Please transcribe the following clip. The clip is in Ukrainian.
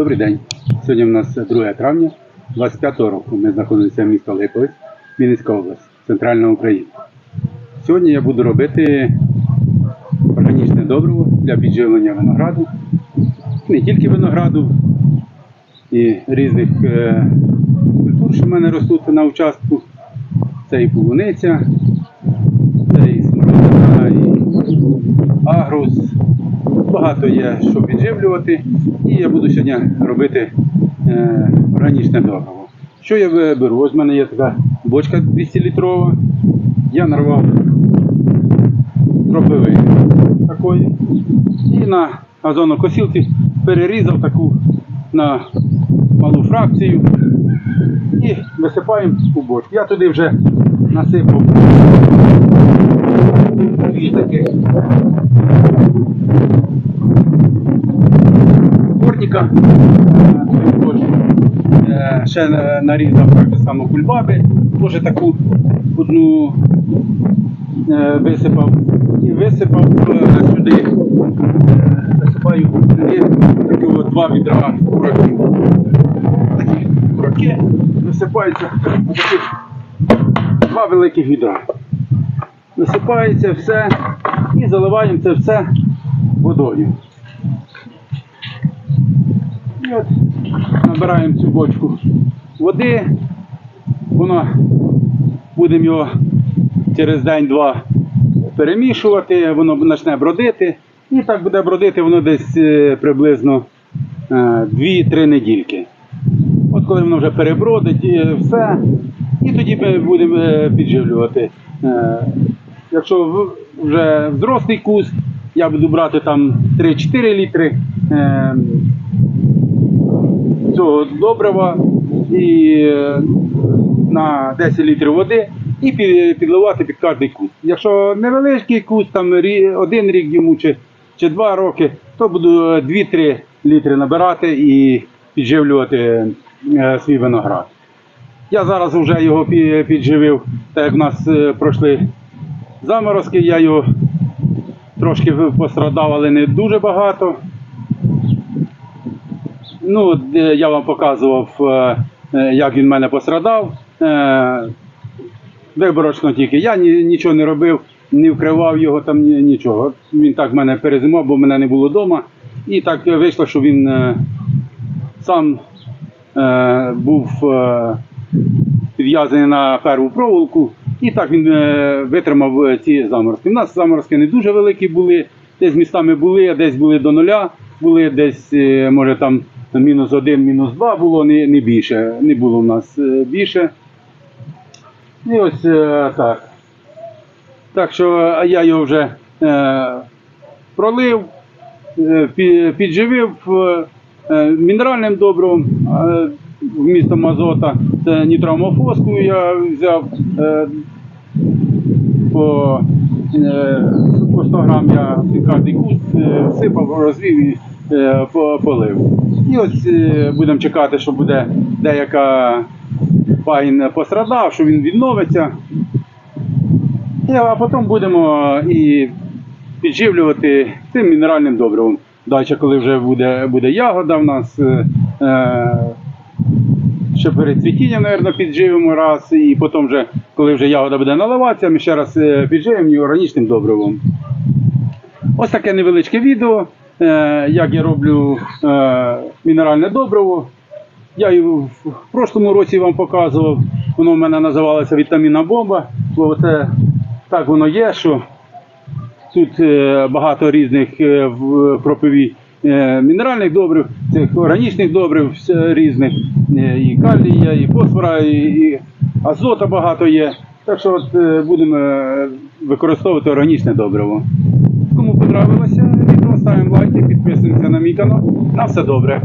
Добрий день. Сьогодні у нас 2 травня 25 року. Ми знаходимося в місті Липовець, Вінницька область, Центральна Україна. Сьогодні я буду робити органічне добриво для підживлення винограду. Не тільки винограду, і різних е, культур, що в мене ростуть на участку. Це і полуниця, це і смородина, і агрус. Багато є що підживлювати. І я буду сьогодні робити е, органічне добриво. Що я беру? Ось в мене є така бочка 200 літрова. Я нарвав кропиви такої. І на газонокосілці перерізав таку на малу фракцію і висипаємо у бочку. Я туди вже насипав дві таких Спортника. Е, Ще е, нарізав так само кульбаби, теж таку одну е, висипав і висипав сюди. Висипаю такі от два відра кураків. Такі кураки висипаються два великих відра. Висипається все і заливаємо це все водою. І от набираємо цю бочку води, воно будемо його через день-два перемішувати, воно почне бродити. І так буде бродити воно десь е, приблизно е, 2-3 недільки. От коли воно вже перебродить і все, і тоді ми будемо е, підживлювати. Е, Якщо вже взрослий куст, я буду брати там 3-4 літри. е, цього добрива і на 10 літрів води і підливати під кожний куст. Якщо невеличкий куст, там один рік йому чи, чи два роки, то буду 2-3 літри набирати і підживлювати свій виноград. Я зараз вже його підживив, так як в нас е, пройшли заморозки, я його трошки пострадав, але не дуже багато. Ну, я вам показував, е, е, як він мене пострадав. Виборочно тільки. Я нічого не робив, не вкривав його там нічого. Він так мене перезимав, бо мене не було вдома. І так вийшло, що він сам був підв'язаний на перву проволоку. І так він е, витримав е, ці заморозки. У нас заморозки не дуже великі були, десь містами були, а десь були до нуля, були десь, е, може там мінус один, мінус два було, не, не більше. Не було в нас більше. І ось так. Так що я його вже е, пролив, підживив мінеральним добривом е, вмістом азота. Це нітроамофоску я взяв е, по, е, по 100 грам я кожний куст е, всипав, розвів і по- полив. І ось будемо чекати, що буде деяка пагін пострадав, що він відновиться. А потім будемо і підживлювати цим мінеральним добривом. Далі, коли вже буде, буде ягода в нас, е, ще перед цвітінням, мабуть, підживимо раз, і потім, вже, коли вже ягода буде наливатися, ми ще раз е, підживимо органічним добривом. Ось таке невеличке відео, е, як я роблю е, мінеральне добриво. Я і в прошлому році вам показував, воно в мене називалося вітамінна бомба, бо це так воно є, що тут багато різних е, мінеральних добрив, цих органічних добрив різних, е, і калія, і фосфора, і, і азота багато є. Так що от е, будемо е, використовувати органічне добриво. Кому подобалося відео, ставимо лайки, підписуємося на мій канал. На все добре.